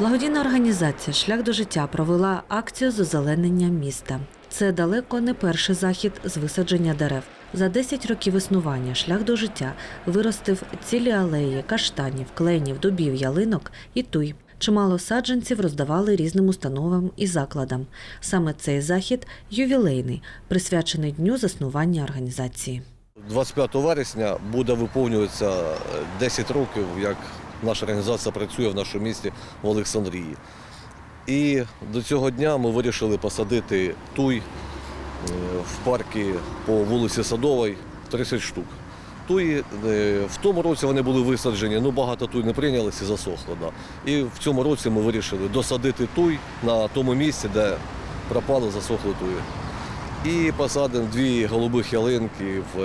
Благодійна організація Шлях до життя провела акцію з озеленення міста. Це далеко не перший захід з висадження дерев. За 10 років існування шлях до життя виростив цілі алеї, каштанів, кленів, дубів, ялинок і туй. Чимало саджанців роздавали різним установам і закладам. Саме цей захід ювілейний, присвячений дню заснування організації. 25 вересня буде виповнюватися е, 10 років, як наша організація працює в нашому місті в Олександрії. І до цього дня ми вирішили посадити туй е, в паркі по вулиці Садовій 30 штук. Туї е, в тому році вони були висаджені, ну багато туй не прийнялися і засохло. Да. І в цьому році ми вирішили досадити туй на тому місці, де пропали, засохли туї. І посадимо дві голубих ялинки в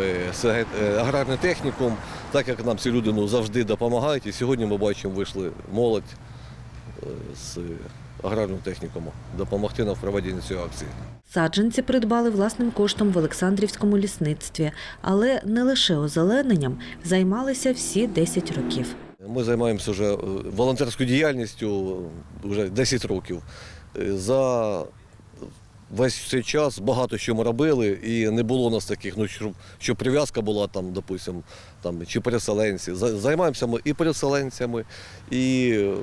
е, е, аграрний технікум, так як нам ці люди ну, завжди допомагають. І сьогодні ми бачимо, вийшли молодь е, з аграрного технікуму допомогти нам в проведенні цієї акції. Саджанці придбали власним коштом в Олександрівському лісництві, але не лише озелененням займалися всі 10 років. Ми займаємося вже волонтерською діяльністю вже 10 років. За весь цей час багато що ми робили, і не було у нас таких, ну щоб, щоб прив'язка була там, допустим, там, чи переселенці. Займаємося ми і переселенцями, і е,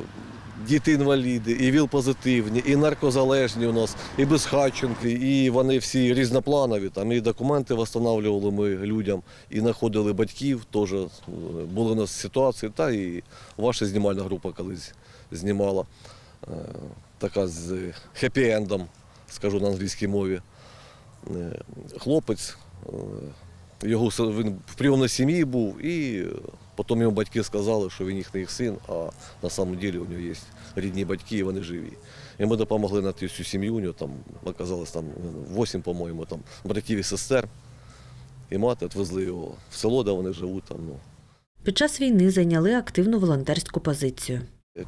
діти-інваліди, і ВІЛ-позитивні, і наркозалежні у нас, і безхатченки, і вони всі різнопланові. Там і документи встановлювали ми людям, і знаходили батьків. Теж е, були у нас ситуації, та і ваша знімальна група колись знімала. е, Така з хеппі-ендом, скажу на англійській мові. Е, Хлопець, е, його він в прийомній сім'ї був, і потім йому батьки сказали, що він їхній син, а на самом деле у нього є рідні батьки, і вони живі. І ми допомогли знайти всю сім'ю, у нього там оказалось там 8, по-моєму, там братів і сестер. І мати відвезли його в село, де вони живуть. Там, ну. Під час війни зайняли активну волонтерську позицію.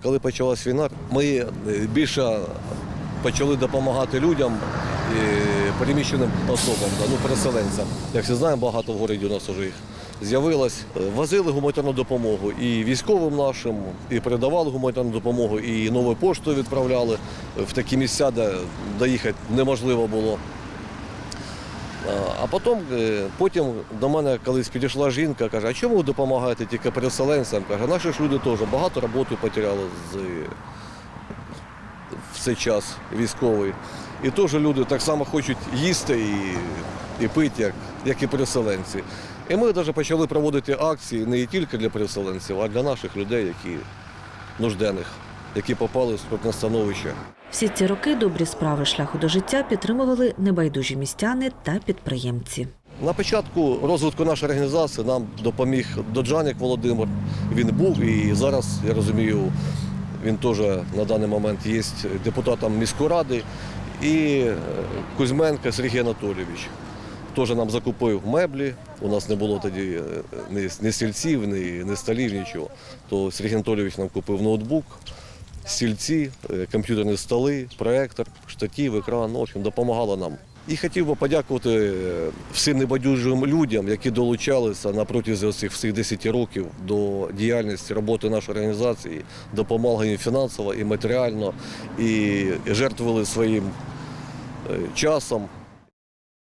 Коли почалась війна, ми е, більше почали допомагати людям, переміщеним особам, ну, переселенцям. Як всі знаємо, багато в городі у нас вже їх з'явилось. Возили гуманітарну допомогу і військовим нашим, і передавали гуманітарну допомогу, і новою поштою відправляли в такі місця, де доїхати неможливо було. А потім, е, потім до мене колись підійшла жінка, каже, а чому ви допомагаєте тільки переселенцям? Каже, наші ж люди теж багато роботи потеряли з, цей час військовий. І теж люди так само хочуть їсти і, і пити, як, як і переселенці. І ми навіть почали проводити акції не тільки для переселенців, а для наших людей, які нужденних, які попали в скрутне становище. Всі ці роки добрі справи шляху до життя підтримували небайдужі містяни та підприємці. На початку розвитку нашої організації нам допоміг Доджанік Володимир. Він був і зараз, я розумію, він теж на даний момент є депутатом міської ради. І е, Кузьменко Сергій Анатолійович теж нам закупив меблі. У нас не було тоді е, ні, стільців, ні, столів, нічого. То Сергій Анатолійович нам купив ноутбук, стільці, е, комп'ютерні столи, проектор, штатів, екран. В общем, допомагало нам. І хотів би подякувати е, всім небайдужим людям, які долучалися протязі цих всіх 10 років до діяльності роботи нашої організації, допомагали їм фінансово і матеріально, і жертвували своїм е, часом,